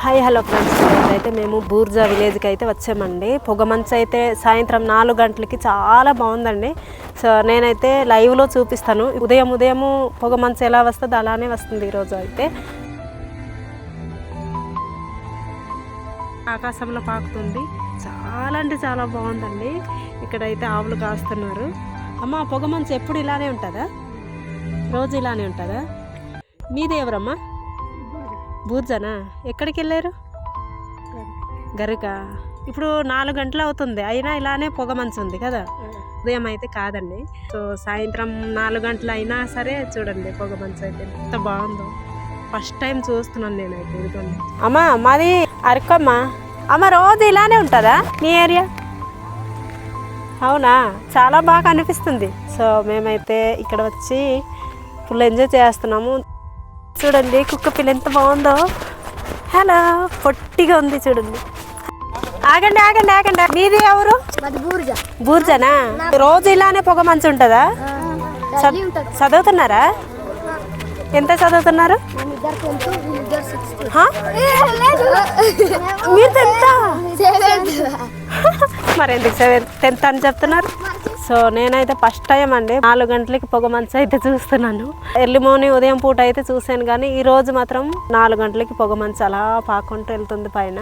Hi hello friends. అయితే మేము బూర్జా విలేజ్కి అయితే వచ్చామండి. పొగమంచు అయితే సాయంత్రం నాలుగు గంటలకి చాలా బాగుందండి. సో నేనైతే లైవ్లో చూపిస్తాను. ఉదయం ఉదయము పొగమంచు ఎలా వస్తుందో అలానే వస్తుంది ఈరోజు అయితే. ఆకాశంలో పాకుతుంది. చాలా అంటే చాలా బాగుందండి. ఇక్కడైతే ఆవులు కాస్తున్నారు. అమ్మ పొగమంచు ఎప్పుడు ఇలానే ఉంటుందా? రోజు ఇలానే ఉంటుందా? మీది ఎవరమ్మా? బూజానా? ఎక్కడికి వెళ్ళారు గరిక. ఇప్పుడు నాలుగు గంటలు అవుతుంది. అయినా ఇలానే పొగ మంచు ఉంది కదా? ఉదయం అయితే కాదండి. సో సాయంత్రం నాలుగు గంటలు అయినా సరే చూడండి పొగ మంచు అయితే ఎంత బాగుందో. ఫస్ట్ టైం చూస్తున్నాను నేనైతే ఇదిగోండి. అమ్మా మాది అరకమ్మ. అమ్మ రోజు ఇలానే ఉంటుందా మీ ఏరియా? అవునా? చాలా బాగా అనిపిస్తుంది. సో మేమైతే ఇక్కడ వచ్చి ఫుల్ ఎంజాయ్ చేస్తున్నాము. చూడండి కుక్క పిల్ల ఎంత బాగుందో. హలో పొట్టిగా ఉంది చూడండి. ఆగండి ఆగండి ఆగండి. మీది ఎవరు? బూర్జనా? రోజు ఇలానే పొగ మంచి ఉంటుందా? చదువుతున్నారా? ఎంత చదువుతున్నారు? మీరు మరి ఎందుకు టెన్త్ అని చెప్తున్నారు? సో నేనైతే ఫస్ట్ టైం అండి. నాలుగు గంటలకి పొగ మంచు అయితే చూస్తున్నాను. ఎర్లీ మార్నింగ్ ఉదయం పూట అయితే చూశాను కానీ ఈ రోజు మాత్రం నాలుగు గంటలకి పొగ మంచు అలా పాకుంటూ వెళ్తుంది పైన.